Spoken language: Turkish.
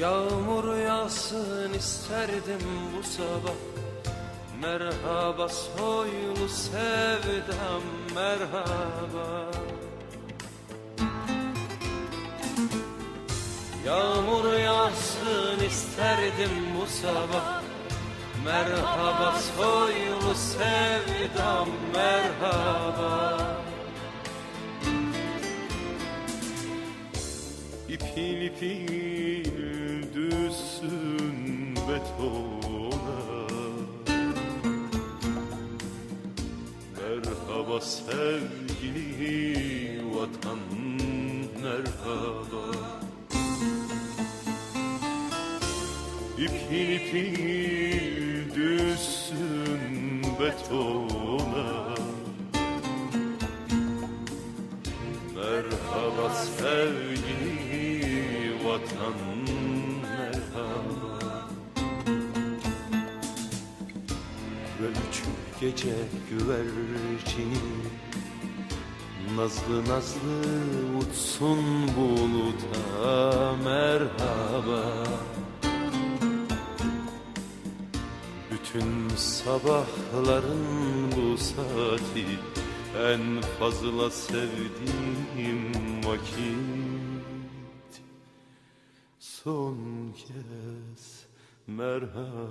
Yağmur yağsın isterdim bu sabah. Merhaba soylu sevdam merhaba. Yağmur yağsın isterdim bu sabah. Merhaba soylu sevdam merhaba İpil ipil düşsün betona. Merhaba sevgili vatan merhaba. İpil ipil düşsün betona vatan merhaba. Ve üç gece güvercini Nazlı nazlı uçsun buluta merhaba. Bütün sabahların bu saati En fazla sevdiğim vakit Son kez merhaba